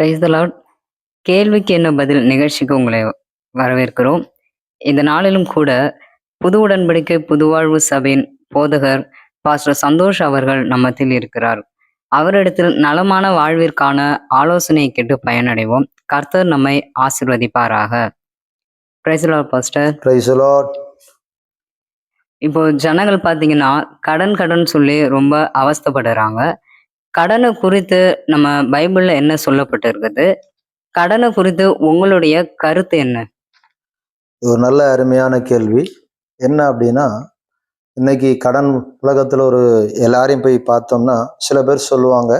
Praise the Lord கேள்விக்கு என்ன பதில்? நிகழ்ச்சிக்கு உங்களை வரவேற்கிறோம். இந்த நாளிலும் கூட புது உடன்படிக்கை புதுவாழ்வு சபையின் போதகர் பாஸ்டர் சந்தோஷ் அவர்கள் நம்மத்தில் இருக்கிறார். அவரிடத்தில் நலமான வாழ்விற்கான ஆலோசனையை கேட்டு பயனடைவோம். கர்த்தர் நம்மை ஆசிர்வதிப்பாராக. பிரைஸ் லார்ட் பாஸ்டர் இப்போ ஜனங்கள் பார்த்தீங்கன்னா கடன் கடன் சொல்லி ரொம்ப அவஸ்தைப்படுறாங்க. கடனை குறித்து நம்ம பைபிள்ல என்ன சொல்லப்பட்டிருக்குது? கடனை குறித்து உங்களுடைய கருத்து என்ன? இது ஒரு நல்ல அருமையான கேள்வி. என்ன அப்படின்னா இன்னைக்கு கடன் உலகத்தில் ஒரு எல்லாரையும் போய் பார்த்தோம்னா சில பேர் சொல்லுவாங்க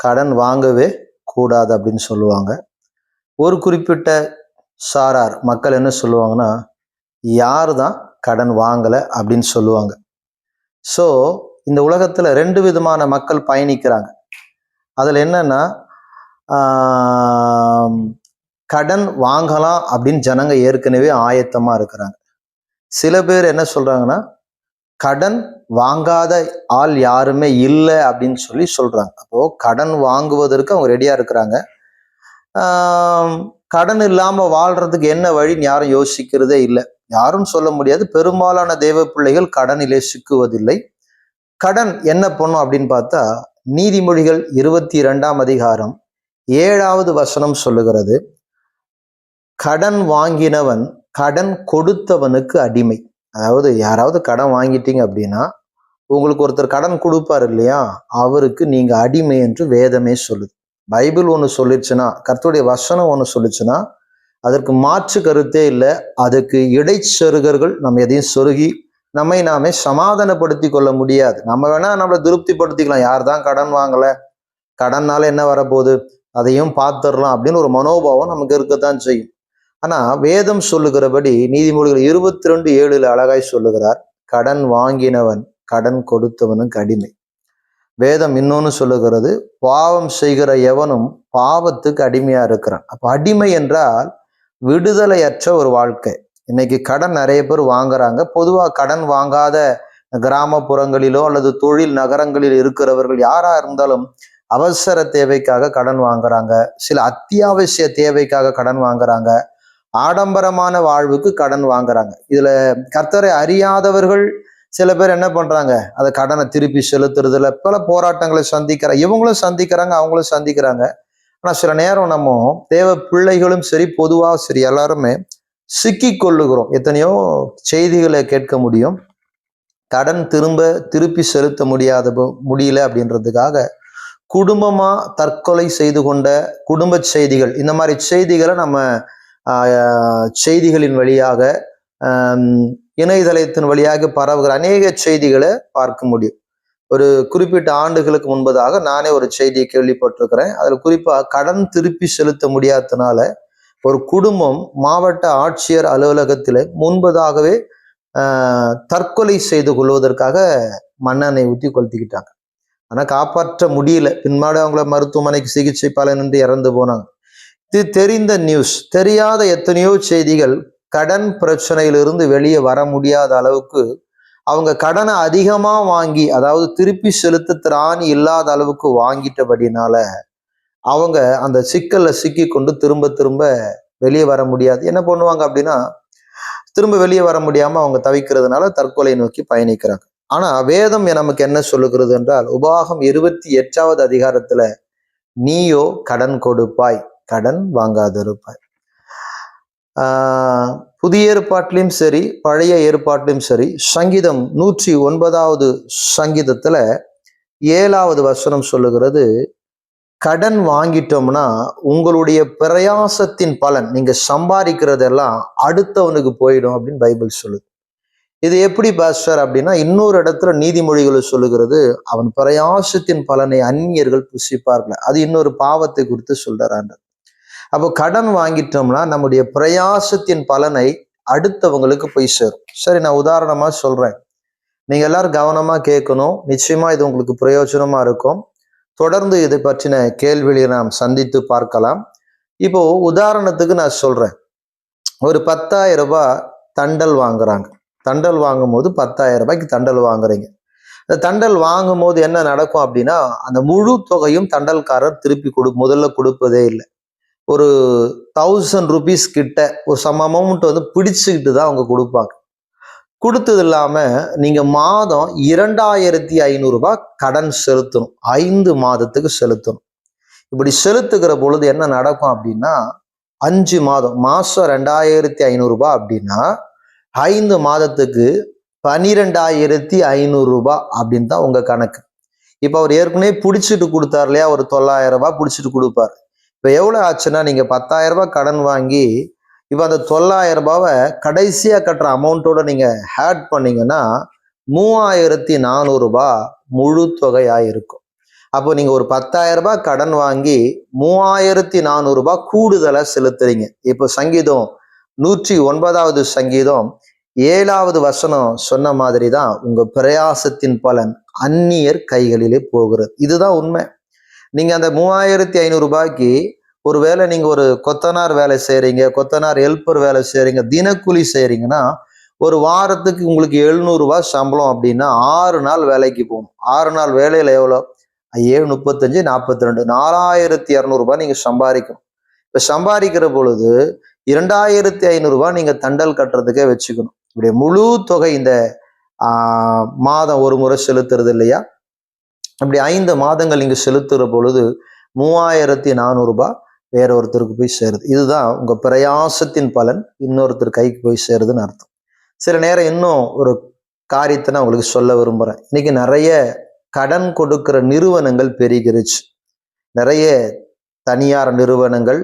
கடன் வாங்கவே கூடாது அப்படின்னு சொல்லுவாங்க. ஒரு குறிப்பிட்ட சாரார் மக்கள் என்ன சொல்லுவாங்கன்னா யார் தான் கடன் வாங்கலை அப்படின்னு சொல்லுவாங்க. ஸோ இந்த உலகத்தில் ரெண்டு விதமான மக்கள் பயணிக்கிறாங்க. அதில் என்னன்னா கடன் வாங்கலாம் அப்படின்னு ஜனங்க ஏற்கனவே ஆயத்தமா இருக்கிறாங்க. சில பேர் என்ன சொல்றாங்கன்னா கடன் வாங்காத ஆள் யாருமே இல்லை அப்படின்னு சொல்லி சொல்றாங்க. அப்போ கடன் வாங்குவதற்கு அவங்க ரெடியா இருக்கிறாங்க. கடன் இல்லாம வாழ்றதுக்கு என்ன வழின்னு யாரும் யோசிக்கிறதே இல்லை. யாரும் சொல்ல முடியாது. பெரும்பாலான தெய்வ பிள்ளைகள் கடனிலே சிக்குவதில்லை. கடன் என்ன பண்ணும் அப்படின்னு பார்த்தா நீதிமொழிகள் இருபத்தி இரண்டாம் அதிகாரம் ஏழாவது வசனம் சொல்லுகிறது. கடன் வாங்கினவன் கடன் கொடுத்தவனுக்கு அடிமை. அதாவது யாராவது கடன் வாங்கிட்டீங்க அப்படின்னா உங்களுக்கு ஒருத்தர் கடன் கொடுப்பார் இல்லையா? அவருக்கு நீங்க அடிமை என்று வேதமே சொல்லுது. பைபிள் ஒன்று சொல்லிடுச்சுன்னா கர்த்தருடைய வசனம் ஒன்று சொல்லிச்சுன்னா அதற்கு மாற்று கருத்தே இல்லை. அதுக்கு இடைச்செருகர்கள் நம்ம எதையும் சொருகி நம்மை நாமே சமாதானப்படுத்தி கொள்ள முடியாது. நம்ம வேணா நம்மளை திருப்திப்படுத்திக்கலாம். யார் தான் கடன் வாங்கல? கடன்னால என்ன வரப்போகுது? அதையும் பார்த்துடலாம் அப்படின்னு ஒரு மனோபாவம் நமக்கு இருக்கத்தான் செய்யும். ஆனா வேதம் சொல்லுகிறபடி நீதிமொழிகள் இருபத்தி ரெண்டு ஏழுல அழகாய் சொல்லுகிறார் கடன் வாங்கினவன் கடன் கொடுத்தவனும் கடிமை. வேதம் இன்னொன்னு சொல்லுகிறது பாவம் செய்கிற எவனும் பாவத்துக்கு அடிமையா இருக்கிறான். அப்ப அடிமை என்றால் விடுதலையற்ற ஒரு வாழ்க்கை. இன்னைக்கு கடன் நிறைய பேர் வாங்குறாங்க. பொதுவாக கடன் வாங்காத கிராமப்புறங்களிலோ அல்லது தொழில் நகரங்களில் இருக்கிறவர்கள் யாரா இருந்தாலும் அவசர தேவைக்காக கடன் வாங்குறாங்க. சில அத்தியாவசிய தேவைக்காக கடன் வாங்குறாங்க. ஆடம்பரமான வாழ்வுக்கு கடன் வாங்குறாங்க. இதுல கர்த்தரை அறியாதவர்கள் சில பேர் என்ன பண்றாங்க? அந்த கடனை திருப்பி செலுத்துறதுல பல போராட்டங்களை சந்திக்கிற இவங்களும் சந்திக்கிறாங்க அவங்களும் சந்திக்கிறாங்க. ஆனா சில நேரம் நம்ம தேவ பிள்ளைகளும் சரி பொதுவாக சரி எல்லாருமே சிக்கி கொள்ளுகிறோம் எத்தனையோ செய்திகளை கேட்க முடியும். கடன் திரும்ப திருப்பி செலுத்த முடியாத முடியல அப்படின்றதுக்காக குடும்பமா தற்கொலை செய்து கொண்ட குடும்ப செய்திகள் இந்த மாதிரி செய்திகளை நம்ம செய்திகளின் வழியாக இணையதளத்தின் வழியாக பரவுகிற அநேக செய்திகளை பார்க்க முடியும். ஒரு குறிப்பிட்ட ஆண்டுகளுக்கு முன்பதாக நானே ஒரு செய்தியை கேள்விப்பட்டிருக்கிறேன். அதில் குறிப்பாக கடன் திருப்பி செலுத்த முடியாததுனால ஒரு குடும்பம் மாவட்ட ஆட்சியர் அலுவலகத்தில் முன்பதாகவே தற்கொலை செய்து கொள்வதற்காக மன்னனை ஊற்றி கொளுத்திக்கிட்டாங்க ஆனால் காப்பாற்ற முடியல. பின்பாடு அவங்கள மருத்துவமனைக்கு சிகிச்சை பலனின்றி இறந்து போனாங்க. இது தெரிந்த நியூஸ். தெரியாத எத்தனையோ செய்திகள் கடன் பிரச்சனையிலிருந்து வெளியே வர முடியாத அளவுக்கு அவங்க கடனை அதிகமாக வாங்கி அதாவது திருப்பி செலுத்த திராணி இல்லாத அளவுக்கு வாங்கிட்டபடினால அவங்க அந்த சிக்கல்ல சிக்கி கொண்டு திரும்ப திரும்ப வெளியே வர முடியாது. என்ன பண்ணுவாங்க அப்படின்னா திரும்ப வெளியே வர முடியாமல் அவங்க தவிக்கிறதுனால தற்கொலை நோக்கி பயணிக்கிறாங்க. ஆனால் வேதம் நமக்கு என்ன சொல்லுகிறது என்றால் உபாகம் இருபத்தி எட்டாவது அதிகாரத்துல நீயோ கடன் கொடுப்பாய் கடன் வாங்காதிருப்பாய். ஆஹ் புதிய ஏற்பாட்டிலையும் சரி பழைய ஏற்பாட்டிலும் சரி சங்கீதம் நூற்றி ஒன்பதாவது சங்கீதத்துல ஏழாவது வசனம் சொல்லுகிறது கடன் வாங்கிட்டோம்னா உங்களுடைய பிரயாசத்தின் பலன் நீங்க சம்பாதிக்கிறதெல்லாம் அடுத்தவனுக்கு போயிடும் அப்படின்னு பைபிள் சொல்லுது. இது எப்படி பாஸ்டர் அப்படின்னா இன்னொரு இடத்துல நீதிமொழிகளை சொல்லுகிறது அவன் பிரயாசத்தின் பலனை அந்நியர்கள் புசிப்பார்கள். அது இன்னொரு பாவத்தை குறித்து சொல்றாங்க அப்போ கடன் வாங்கிட்டோம்னா நம்முடைய பிரயாசத்தின் பலனை அடுத்தவங்களுக்கு போய் சேரும். சரி நான் உதாரணமா சொல்றேன். நீங்க எல்லாரும் கவனமா கேட்கணும். நிச்சயமா இது உங்களுக்கு பிரயோஜனமா இருக்கும். தொடர்ந்து இதை பற்றின கேள்விகளை நாம் சந்தித்து பார்க்கலாம். இப்போ உதாரணத்துக்கு நான் சொல்றேன். ஒரு பத்தாயிரம் ரூபாய் தண்டல் வாங்குறாங்க. தண்டல் வாங்கும் போது பத்தாயிரம் ரூபாய்க்கு தண்டல் வாங்குறீங்க. இந்த தண்டல் வாங்கும் போது என்ன நடக்கும் அப்படின்னா அந்த முழு தொகையும் தண்டல்காரர் திருப்பி கொடு முதல்ல கொடுப்பதே இல்லை. ஒரு தௌசண்ட் ருபீஸ் கிட்ட ஒரு சம் அமௌண்ட் வந்து பிடிச்சுக்கிட்டு தான் அவங்க கொடுப்பாங்க. கொடுத்தது இல்லாமல் நீங்கள் மாதம் இரண்டாயிரத்தி ஐநூறுரூபா கடன் செலுத்தணும். ஐந்து மாதத்துக்கு செலுத்தணும். இப்படி செலுத்துகிற பொழுது என்ன நடக்கும் அப்படின்னா அஞ்சு மாதம் மாதம் ரெண்டாயிரத்தி ஐநூறுரூபா அப்படின்னா ஐந்து மாதத்துக்கு பனிரெண்டாயிரத்தி ஐநூறுரூபா அப்படின்னு தான் உங்கள் கணக்கு. இப்போ அவர் ஏற்கனவே பிடிச்சிட்டு கொடுத்தார் இல்லையா? ஒரு தொள்ளாயிரம் ரூபாய் பிடிச்சிட்டு கொடுப்பாரு. இப்போ எவ்வளோ ஆச்சுன்னா நீங்கள் பத்தாயிரம் ரூபாய் கடன் வாங்கி இப்போ அந்த தொள்ளாயிரம் ரூபாவை கடைசியாக கட்டுற அமௌண்ட்டோட நீங்கள் ஹேட் பண்ணீங்கன்னா மூவாயிரத்தி நானூறுரூபா முழு தொகையாக இருக்கும். அப்போ நீங்கள் ஒரு பத்தாயிரம் ரூபாய் கடன் வாங்கி மூவாயிரத்தி நானூறுரூபா கூடுதலாக செலுத்துறீங்க. இப்போ சங்கீதம் நூற்றி ஒன்பதாவது சங்கீதம் ஏழாவது வசனம் சொன்ன மாதிரி தான் உங்கள் பிரயாசத்தின் பலன் அந்நியர் கைகளிலே போகிறது. இதுதான் உண்மை. நீங்கள் அந்த மூவாயிரத்தி ஐநூறுரூபாய்க்கு ஒரு ஒருவேளை நீங்கள் ஒரு கொத்தனார் வேலை செய்கிறீங்க கொத்தனார் ஹெல்ப்பர் வேலை செய்கிறீங்க தினக்கூலி செய்கிறீங்கன்னா ஒரு வாரத்துக்கு உங்களுக்கு எழுநூறுபா சம்பளம் அப்படின்னா ஆறு நாள் வேலைக்கு போகணும். ஆறு நாள் வேலையில் எவ்வளோ? ஏழு முப்பத்தஞ்சு நாற்பத்தி ரெண்டு நாலாயிரத்தி இரநூறுபா நீங்கள் சம்பாதிக்கணும். இப்போ சம்பாதிக்கிற பொழுது இரண்டாயிரத்தி ஐநூறுரூவா நீங்கள் தண்டல் கட்டுறதுக்கே வச்சுக்கணும். இப்படி முழு தொகை இந்த மாதம் ஒரு முறை செலுத்துறது இல்லையா? அப்படி ஐந்து மாதங்கள் நீங்கள் செலுத்துகிற பொழுது மூவாயிரத்தி நானூறுரூபா வேறொருத்தருக்கு போய் சேருது. இதுதான் உங்கள் பிரயாசத்தின் பலன் இன்னொருத்தர் கைக்கு போய் சேருதுன்னு அர்த்தம். சில நேரம் இன்னும் ஒரு காரியத்தை நான் உங்களுக்கு சொல்ல விரும்புகிறேன் இன்னைக்கு நிறைய கடன் கொடுக்கிற நிறுவனங்கள் பெருகிருச்சு. நிறைய தனியார் நிறுவனங்கள்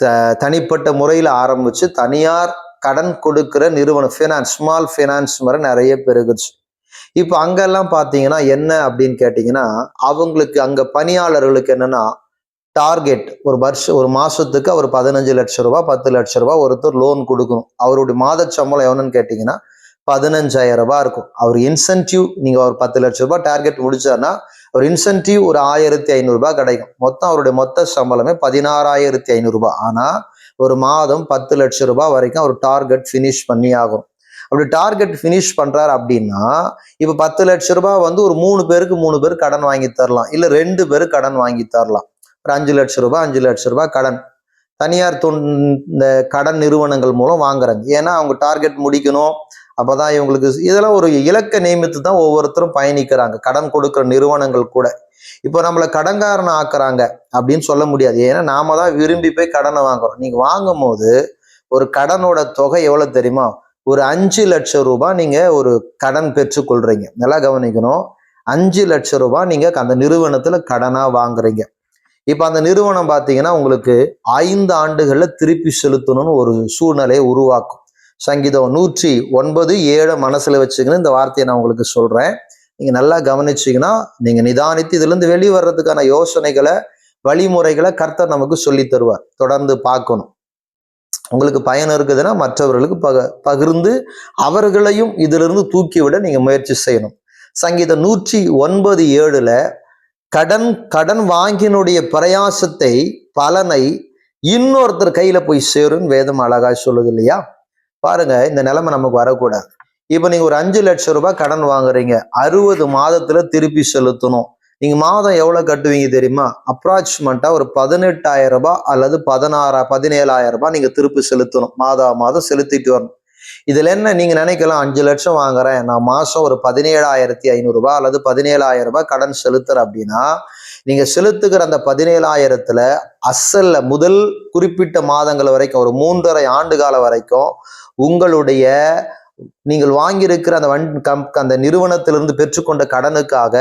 த தனிப்பட்ட முறையில் ஆரம்பித்து தனியார் கடன் கொடுக்கிற நிறுவனம் ஃபினான்ஸ் ஸ்மால் ஃபினான்ஸ் மாதிரி நிறைய பெருகுச்சு இப்போ அங்கெல்லாம் பார்த்தீங்கன்னா என்ன அப்படின்னு கேட்டிங்கன்னா அவங்களுக்கு அங்கே பணியாளர்களுக்கு என்னென்னா டார்கெட். ஒரு வருஷம் ஒரு மாதத்துக்கு அவர் பதினஞ்சு லட்சம் ரூபாய் பத்து லட்சம் ரூபாய் ஒருத்தர் லோன் கொடுக்கணும். அவருடைய மாத சம்பளம் எவ்வளோன்னு கேட்டிங்கன்னா பதினஞ்சாயிரம் ரூபாய் இருக்கும். அவர் இன்சென்டிவ் நீங்கள் ஒரு பத்து லட்ச ரூபாய் டார்கெட் முடிச்சார்னா ஒரு இன்சென்டிவ் ஒரு ஆயிரத்தி ஐநூறுரூபா கிடைக்கும். மொத்தம் அவருடைய மொத்த சம்பளமே பதினாறாயிரத்தி ஐநூறுரூபா ஆனால் ஒரு மாதம் பத்து லட்சம் ரூபாய் வரைக்கும் அவர் டார்கெட் ஃபினிஷ் பண்ணி ஆகும் அப்படி டார்கெட் ஃபினிஷ் பண்ணுறாரு அப்படின்னா இப்போ பத்து லட்ச ரூபாய் வந்து ஒரு மூணு பேருக்கு மூணு பேர் கடன் வாங்கி தரலாம். இல்லை ரெண்டு பேர் கடன் வாங்கி தரலாம். ஒரு அஞ்சு லட்ச ரூபாய் அஞ்சு லட்ச ரூபாய் கடன். தனியார் தொன் இந்த கடன் நிறுவனங்கள் மூலம் வாங்குறாங்க ஏன்னா அவங்க டார்கெட் முடிக்கணும். அப்போ தான் இவங்களுக்கு இதெல்லாம் ஒரு இலக்க நியமித்து தான் ஒவ்வொருத்தரும் பயணிக்கிறாங்க. கடன் கொடுக்குற நிறுவனங்கள் கூட. இப்போ நம்மளை கடன்காரனை ஆக்குறாங்க அப்படின்னு சொல்ல முடியாது. ஏன்னா நாம தான் விரும்பி போய் கடனை வாங்குறோம். நீங்கள் வாங்கும் போது ஒரு கடனோட தொகை எவ்வளோ தெரியுமா? ஒரு அஞ்சு லட்சம் ரூபாய் நீங்கள் ஒரு கடன் பெற்றுக்கொள்றீங்க. நல்லா கவனிக்கணும். அஞ்சு லட்சம் ரூபாய் நீங்கள் அந்த நிறுவனத்தில் கடனாக வாங்குறீங்க. இப்போ அந்த நிறுவனம் பார்த்தீங்கன்னா உங்களுக்கு ஐந்து ஆண்டுகளில் திருப்பி செலுத்தணும்னு ஒரு சூழ்நிலையை உருவாக்கும். சங்கீதம் நூற்றி ஒன்பது ஏழு மனசில் வச்சுக்கணும் இந்த வார்த்தையை நான் உங்களுக்கு சொல்கிறேன் நீங்கள் நல்லா கவனிச்சிங்கன்னா நீங்கள் நிதானித்து இதுலேருந்து வெளியே வர்றதுக்கான யோசனைகளை வழிமுறைகளை கர்த்தர் நமக்கு சொல்லி தருவார். தொடர்ந்து பார்க்கணும். உங்களுக்கு பயன் இருக்குதுன்னா மற்றவர்களுக்கு பக பகிர்ந்து அவர்களையும் இதிலிருந்து தூக்கிவிட நீங்கள் முயற்சி செய்யணும். சங்கீதம் நூற்றி ஒன்பது ஏழில் கடன் கடன் வாங்கினுடைய பிரயாசத்தை பலனை இன்னொருத்தர் கையில போய் சேரும் வேதம் அழகா சொல்லுது இல்லையா? பாருங்க இந்த நிலைமை நமக்கு வரக்கூடாது. இப்போ நீங்க ஒரு அஞ்சு லட்சம் ரூபாய் கடன் வாங்குறீங்க. அறுபது மாதத்துல திருப்பி செலுத்தணும். நீங்க மாதம் எவ்வளவு கட்டுவீங்க தெரியுமா? அப்ராக்சிமேட்டா ஒரு பதினெட்டாயிரம் ரூபாய் அல்லது பதினாறா பதினேழாயிரம் ரூபாய் நீங்க திருப்பி செலுத்தணும். மாதா மாதம் செலுத்திட்டு வரணும். இதில் என்ன நீங்கள் நினைக்கலாம்? அஞ்சு லட்சம் வாங்குறேன். நான் மாதம் ஒரு பதினேழாயிரத்தி ஐநூறுரூபா அல்லது பதினேழாயிரம் ரூபாய் கடன் செலுத்துகிறேன் அப்படின்னா நீங்கள் செலுத்துகிற அந்த பதினேழாயிரத்தில் அசல்ல முதல் குறிப்பிட்ட மாதங்கள் வரைக்கும் ஒரு மூன்றரை ஆண்டு காலம் வரைக்கும் உங்களுடைய நீங்கள் வாங்கியிருக்கிற அந்த வன் கம் அந்த நிறுவனத்திலிருந்து பெற்றுக்கொண்ட கடனுக்காக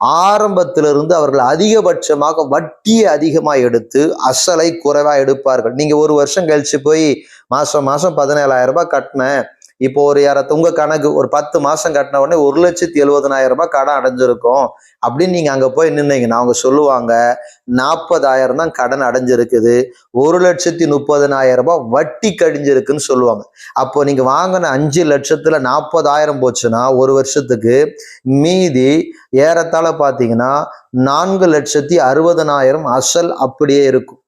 ஆரம்பத்திலிருந்து அவர்கள் அதிகபட்சமாக வட்டியை அதிகமாக எடுத்து அசலை குறைவாக எடுப்பார்கள். நீங்கள் ஒரு வருஷம் கழித்து போய் மாதம் மாதம் பதினேழாயிரம் ரூபாய் கட்டினேன். இப்போ ஒரு யாரத்து உங்க கணக்கு ஒரு பத்து மாசம் கட்டின உடனே ஒரு லட்சத்தி எழுபதனாயிரம் ரூபாய் கடன் அடைஞ்சிருக்கும். அப்படின்னு நீங்க அங்க போய் நின்னீங்கன்னா அவங்க சொல்லுவாங்க நாற்பதாயிரம் தான் கடன் அடைஞ்சிருக்குது. ஒரு லட்சத்தி முப்பதனாயிரம் ரூபாய் வட்டி கடிஞ்சிருக்குன்னு சொல்லுவாங்க. அப்போ நீங்க வாங்கின அஞ்சு லட்சத்துல நாற்பதாயிரம் போச்சுன்னா ஒரு வருஷத்துக்கு மீதி ஏறத்தாழ பாத்தீங்கன்னா நான்கு லட்சத்தி அறுபதனாயிரம் அசல் அப்படியே இருக்கும்.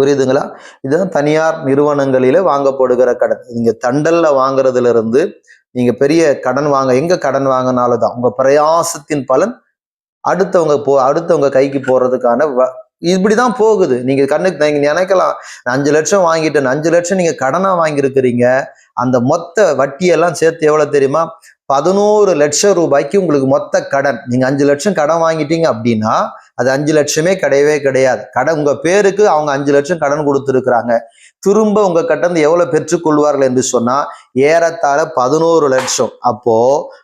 புரியுதுங்களா? இதுதான் தனியார் நிறுவனங்களில வாங்கப்படுகிற கடன். நீங்க தண்டல்ல வாங்குறதுல இருந்து நீங்க பெரிய கடன் வாங்க எங்க கடன் வாங்கினாலும் தான் உங்க பிரயாசத்தின் பலன் அடுத்தவங்க போ அடுத்தவங்க கைக்கு போறதுக்கான வ- இப்படிதான் போகுது. நீங்க கண்ணுக்கு நினைக்கலாம் அஞ்சு லட்சம் வாங்கிட்டேன் அஞ்சு லட்சம் நீங்க கடனா வாங்கியிருக்கிறீங்க. அந்த மொத்த வட்டியெல்லாம் சேர்த்து எவ்வளவு தெரியுமா? பதினோரு லட்சம் ரூபாய்க்கு உங்களுக்கு மொத்த கடன். நீங்க அஞ்சு லட்சம் கடன் வாங்கிட்டீங்க அப்படின்னா அது அஞ்சு லட்சமே கிடையவே கிடையாது. கடன் உங்க பேருக்கு அவங்க அஞ்சு லட்சம் கடன் கொடுத்துருக்குறாங்க. திரும்ப உங்க கட்டணம் எவ்வளவு பெற்றுக்கொள்வார்கள் என்று சொன்னா ஏறத்தாழ பதினோரு லட்சம். அப்போ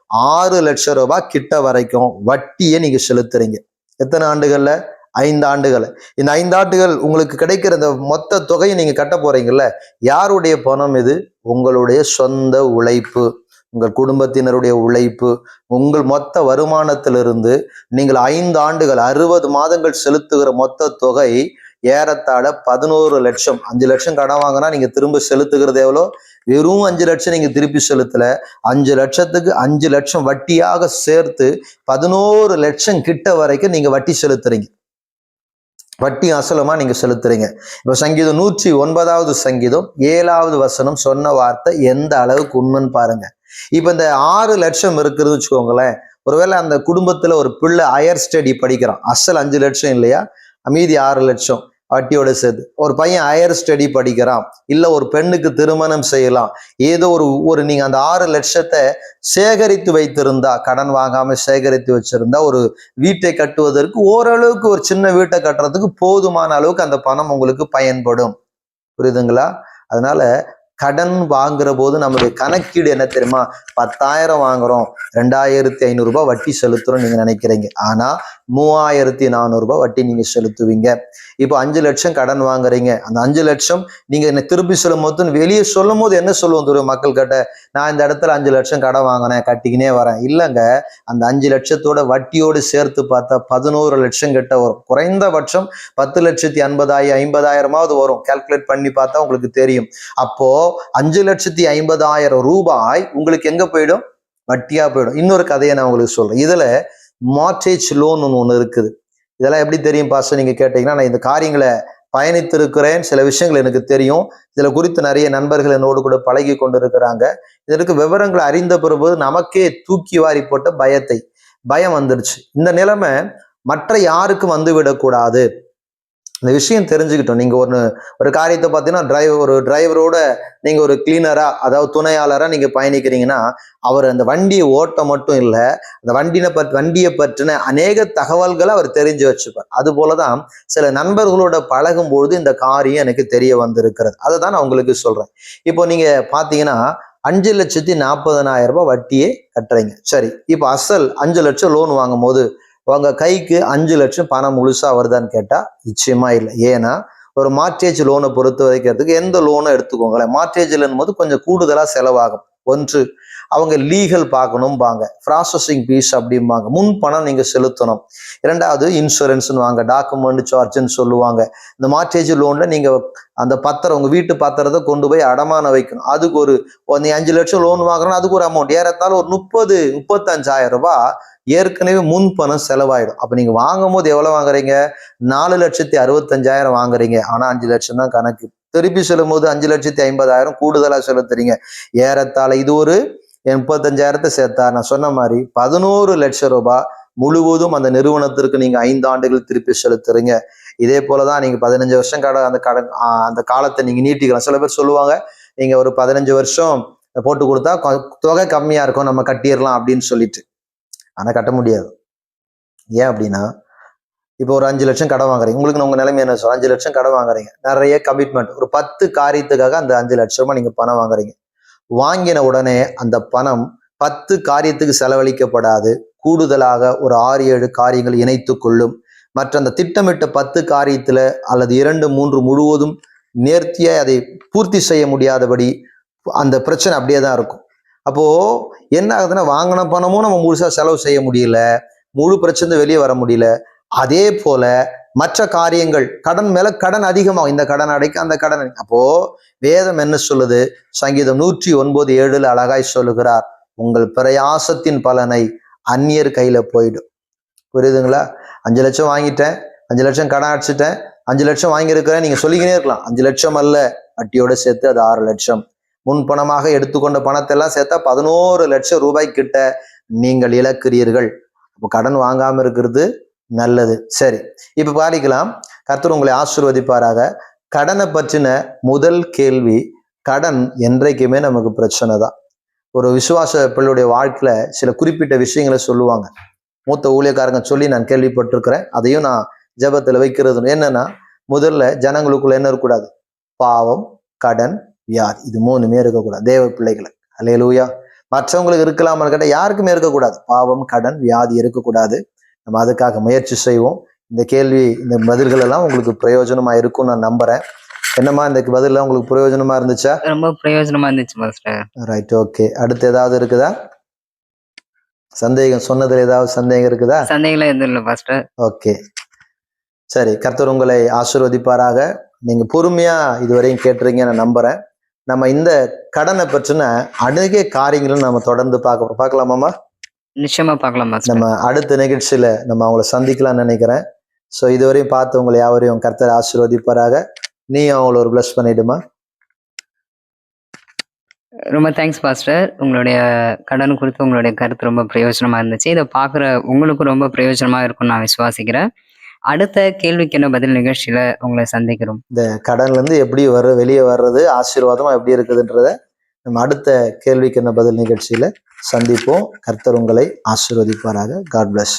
ஆறு லட்சம் ரூபாய் கிட்ட வரைக்கும் வட்டியை நீங்க செலுத்துறீங்க. எத்தனை ஆண்டுகள்ல? ஐந்து ஆண்டுகள். இந்த ஐந்து ஆண்டுகள் உங்களுக்கு கிடைக்கிற இந்த மொத்த தொகையை நீங்க கட்ட போறீங்கல்ல யாருடைய பணம் இது? உங்களுடைய சொந்த உழைப்பு. உங்கள் குடும்பத்தினருடைய உழைப்பு உங்கள் மொத்த வருமானத்திலிருந்து நீங்கள் ஐந்து ஆண்டுகள் அறுபது மாதங்கள் செலுத்துகிற மொத்த தொகை ஏறத்தாழ பதினோரு லட்சம். அஞ்சு லட்சம் கடன் வாங்கினா நீங்கள் திரும்ப செலுத்துகிறது எவ்வளோ? வெறும் அஞ்சு லட்சம் நீங்கள் திருப்பி செலுத்தலை. அஞ்சு லட்சத்துக்கு அஞ்சு லட்சம் வட்டியாக சேர்த்து பதினோரு லட்சம் கிட்ட வரைக்கும் நீங்கள் வட்டி செலுத்துறீங்க. வட்டி அசலமாக நீங்கள் செலுத்துறீங்க. இப்போ சங்கீதம் நூற்றி ஒன்பதாவது சங்கீதம் ஏழாவது வசனம் சொன்ன வார்த்தை எந்த அளவுக்கு உண்மைன்னு பாருங்கள் இப்போ இந்த ஆறு லட்சம் இருக்குதுன்னு வச்சுக்கோங்களேன். ஒருவேளை அந்த குடும்பத்தில் ஒரு பிள்ளை ஹையர் ஸ்டடி படிக்கிறான். அசல் அஞ்சு லட்சம் இல்லையா? மீதி ஆறு லட்சம் வட்டியோட சேர்த்து. ஒரு பையன் ஹையர் ஸ்டடி படிக்கிறான். இல்லை ஒரு பெண்ணுக்கு திருமணம் செய்யலாம். ஏதோ ஒரு ஒரு நீங்கள் அந்த ஆறு லட்சத்தை சேகரித்து வைத்திருந்தா கடன் வாங்காமல் சேகரித்து வச்சிருந்தா ஒரு வீட்டை கட்டுவதற்கு ஓரளவுக்கு ஒரு சின்ன வீட்டை கட்டுறதுக்கு போதுமான அளவுக்கு அந்த பணம் உங்களுக்கு பயன்படும். புரியுதுங்களா? அதனால கடன் வாங்குற போது நம்மளுடைய கணக்கீடு என்ன தெரியுமா? பத்தாயிரம் வாங்குறோம். ரெண்டாயிரத்தி ஐநூறுரூபா வட்டி செலுத்துறோம் நீங்க நினைக்கிறீங்க. ஆனா மூவாயிரத்தி நானூறுரூபா வட்டி நீங்க செலுத்துவீங்க. இப்போ அஞ்சு லட்சம் கடன் வாங்குறீங்க. அந்த அஞ்சு லட்சம் நீங்க என்ன திருப்பி சொல்லும் போது வெளியே சொல்லும் போது என்ன சொல்லுவோம் தெரியும் மக்கள் கிட்ட? நான் இந்த இடத்துல அஞ்சு லட்சம் கடன் வாங்கினேன் கட்டிக்கினே வரேன். இல்லைங்க. அந்த அஞ்சு லட்சத்தோட வட்டியோடு சேர்த்து பார்த்தா பதினோரு லட்சம் கிட்ட வரும். குறைந்தபட்சம் பத்து லட்சத்தி ஐம்பதாயிரம் ஐம்பதாயிரமாவது வரும். கால்குலேட் பண்ணி பார்த்தா உங்களுக்கு தெரியும். அப்போ அஞ்சு லட்சத்தி ஐம்பதாயிரம் ரூபாய் உங்களுக்கு எங்கே போயிடும்? வட்டியாக போயிடும். இன்னொரு கதையை நான் உங்களுக்கு சொல்கிறேன் இதில் மார்டேஜ் லோன் ஒன்று ஒன்று இருக்குது. இதெல்லாம் எப்படி தெரியும் பாஸ்டர் நீங்கள் கேட்டீங்கன்னா நான் இந்த காரியங்களை பயணித்திருக்கிறேன். சில விஷயங்கள் எனக்கு தெரியும். இதில் குறித்து நிறைய நண்பர்கள் என்னோடு கூட பழகி கொண்டிருக்கிறாங்க. இதற்கு விவரங்களை அறிந்த பிறகு நமக்கே தூக்கி வாரி போட்ட பயத்தை பயம் வந்துடுச்சு இந்த நிலைமை மற்ற யாருக்கும் வந்து விடக்கூடாது இந்த விஷயம் தெரிஞ்சுக்கிட்டோம். நீங்கள் ஒன்று ஒரு காரியத்தை பார்த்தீங்கன்னா டிரைவர் ஒரு டிரைவரோட நீங்கள் ஒரு கிளீனராக அதாவது துணையாளராக நீங்கள் பயணிக்கிறீங்கன்னா அவர் அந்த வண்டியை ஓட்ட மட்டும் இல்லை அந்த வண்டினை பற்றி வண்டியை பற்றின அநேக தகவல்களை அவர் தெரிஞ்சு வச்சுப்பார். அது போலதான் சில நண்பர்களோட பழகும் பொழுது இந்த காரியம் எனக்கு தெரிய வந்திருக்கிறது. அதை தான் நான் உங்களுக்கு சொல்கிறேன் இப்போ நீங்கள் பார்த்தீங்கன்னா அஞ்சு லட்சத்தி நாற்பதனாயிரம் ரூபாய் வட்டியே கட்டுறீங்க. சரி இப்போ அசல் அஞ்சு லட்சம் லோன் வாங்கும் போது உங்க கைக்கு அஞ்சு லட்சம் பணம் முழுசா வருதான்னு கேட்டால் நிச்சயமா இல்லை. ஏன்னா ஒரு மார்டேஜ் லோனை பொறுத்த வரைக்கிறதுக்கு எந்த லோனும் எடுத்துக்கோங்களேன். மார்டேஜ்லன்னும் போது கொஞ்சம் கூடுதலா செலவாகும். ஒன்று. அவங்க லீகல் பார்க்கணும்பாங்க. ப்ராசஸிங் ஃபீஸ் அப்படிம்பாங்க. முன் பணம் நீங்கள் செலுத்தணும். இரண்டாவது இன்சூரன்ஸ்னு வாங்க. டாக்குமெண்ட் சார்ஜ்னு சொல்லுவாங்க. இந்த மார்டேஜ் லோனில் நீங்கள் அந்த பத்திரம் உங்கள் வீட்டு பத்திரத்தை கொண்டு போய் அடமான வைக்கணும். அதுக்கு ஒரு நீ அஞ்சு லட்சம் லோன் வாங்குறோம்னா அதுக்கு ஒரு அமௌண்ட் ஏறத்தாலும் ஒரு முப்பது முப்பத்தஞ்சாயிரம் ரூபாய் ஏற்கனவே முன் பணம் செலவாயிடும். அப்போ நீங்கள் வாங்கும் போது வாங்குறீங்க? நாலு லட்சத்தி அறுபத்தஞ்சாயிரம் வாங்குறீங்க. ஆனால் அஞ்சு லட்சம் தான் கணக்கு. திருப்பி செல்லும் போது அஞ்சு லட்சத்தி ஐம்பதாயிரம் கூடுதலாக செலுத்துறீங்க ஏறத்தாழ இது ஒரு முப்பத்தஞ்சாயிரத்தை சேர்த்தா நான் சொன்ன மாதிரி பதினோரு லட்சம் ரூபாய் முழுவதும் அந்த நிறுவனத்திற்கு நீங்கள் ஐந்து ஆண்டுகள் திருப்பி செலுத்துறீங்க. இதே போலதான் நீங்கள் பதினஞ்சு வருஷம் கடன் அந்த கடன் அந்த காலத்தை நீங்கள் நீட்டிக்கலாம். சில பேர் சொல்லுவாங்க நீங்கள் ஒரு பதினஞ்சு வருஷம் போட்டு கொடுத்தா கொ- தொகை கம்மியாக இருக்கும் நம்ம கட்டிடலாம் அப்படின்னு சொல்லிட்டு. ஆனால் கட்ட முடியாது. ஏன் அப்படின்னா இப்போ ஒரு அஞ்சு லட்சம் கடன் வாங்குறீங்க. உங்களுக்கு உங்க நிலைமை என்ன சொல்ல அஞ்சு லட்சம் கடன் வாங்குறீங்க. நிறைய கமிட்மெண்ட் ஒரு பத்து காரியத்துக்காக அந்த அஞ்சு லட்ச ரூபாய் நீங்க பணம் வாங்குறீங்க. வாங்கின உடனே அந்த பணம் பத்து காரியத்துக்கு செலவழிக்கப்படாது. கூடுதலாக ஒரு ஆறு ஏழு காரியங்கள் இணைத்து கொள்ளும். மற்ற அந்த திட்டமிட்ட பத்து காரியத்தில் அல்லது இரண்டு மூன்று முழுவதும் நேர்த்தியாக அதை பூர்த்தி செய்ய முடியாதபடி அந்த பிரச்சனை அப்படியே தான் இருக்கும். அப்போது என்ன ஆகுதுன்னா வாங்கின பணமும் நம்ம முழுசாக செலவு செய்ய முடியல. முழு பிரச்சனை வெளியே வர முடியல. அதே போல மற்ற காரியங்கள் கடன் மேல கடன் அதிகமாகும். இந்த கடன் அடைக்க அந்த கடன் அப்போ வேதம் என்ன சொல்லுது? சங்கீதம் நூற்றி ஒன்பது ஏழுல அழகாய் சொல்லுகிறார். உங்கள் பிரயாசத்தின் பலனை அந்நியர் கையில போயிடும். புரியுதுங்களா? அஞ்சு லட்சம் வாங்கிட்டேன் அஞ்சு லட்சம் கடன் அடிச்சிட்டேன் அஞ்சு லட்சம் வாங்கியிருக்கிறேன் நீங்க சொல்லிக்கினே இருக்கலாம். அஞ்சு லட்சம் அல்ல வட்டியோட சேர்த்து அது ஆறு லட்சம். முன்பணமாக எடுத்துக்கொண்ட பணத்தை எல்லாம் சேர்த்தா பதினோரு லட்சம் ரூபாய் கிட்ட நீங்கள் இழக்கிறீர்கள். அப்போ கடன் வாங்காம இருக்கிறது நல்லது. சரி இப்போ பாதிக்கலாம் கர்த்தர் உங்களை ஆசீர்வதிப்பாராக. கடனை பற்றின முதல் கேள்வி கடன் என்றைக்குமே நமக்கு பிரச்சனை தான் ஒரு விசுவாச பிள்ளையுடைய வாழ்க்கையில சில குறிப்பிட்ட விஷயங்களை சொல்லுவாங்க. மூத்த ஊழியக்காரங்க சொல்லி நான் கேள்விப்பட்டிருக்கிறேன். அதையும் நான் ஜபத்தில் வைக்கிறது என்னன்னா முதல்ல ஜனங்களுக்குள்ள என்ன இருக்கக்கூடாது? பாவம் கடன் வியாதி. இது மூணுமே இருக்கக்கூடாது. தேவ பிள்ளைகளுக்கு. அலையலூயா மற்றவங்களுக்கு இருக்கலாமான்னு கேட்டால் யாருக்குமே இருக்கக்கூடாது. பாவம் கடன் வியாதி இருக்கக்கூடாது. நம்ம அதுக்காக முயற்சி செய்வோம். இந்த கேள்வி இந்த பதில்கள் எல்லாம் உங்களுக்கு பிரயோஜனமா இருக்கும்னு நான் நம்புறேன். என்னம்மா இந்த பதிலாம் உங்களுக்கு பிரயோஜனமா இருந்துச்சா? ரொம்ப பிரயோஜனமா இருந்துச்சு பாஸ்டர் ரைட் ஓகே அடுத்து ஏதாவது இருக்குதா? சந்தேகம் சொன்னதுல ஏதாவது சந்தேகம் இருக்குதா? சந்தேகம் எதுவும் இல்லை பாஸ்டர் ஓகே சரி கர்த்தர் உங்களை ஆசீர்வதிப்பாராக. நீங்க பொறுமையா இதுவரையும் கேட்டுறீங்க நான் நம்புறேன். நம்ம இந்த கடனை பற்றின அநேக காரியங்களும் நம்ம தொடர்ந்து பார்க்க பார்க்கலாமாமா நிச்சயமா பார்க்கலாம் நம்ம அடுத்த நிகழ்ச்சியில நம்ம அவங்கள சந்திக்கலாம்னு நினைக்கிறேன். ஸோ இதுவரையும் பார்த்து உங்களை யாவரையும் கர்த்தர் ஆசீர்வதிப்பாராக. நீ அவங்கள ஒரு ப்ளஸ் பண்ணிடுமா? ரொம்ப தேங்க்ஸ் பாஸ்டர் உங்களுடைய கடன் குறித்து உங்களுடைய கருத்து ரொம்ப பிரயோஜனமா இருந்துச்சு. இதை பார்க்குற உங்களுக்கும் ரொம்ப பிரயோஜனமா இருக்கும்னு நான் விசுவாசிக்கிறேன். அடுத்த கேள்விக்கு என்ன பதில் நிகழ்ச்சியில உங்களை சந்திக்கிறோம். இந்த கடன்ல இருந்து எப்படி வர வெளியே வர்றது ஆசீர்வாதமா எப்படி இருக்குதுன்றத நம்ம அடுத்த கேள்விக்கு என்ன பதில் நிகழ்ச்சியில சந்திப்போம். கர்த்தர் உங்களை ஆசிர்வதிப்பாராக. God plus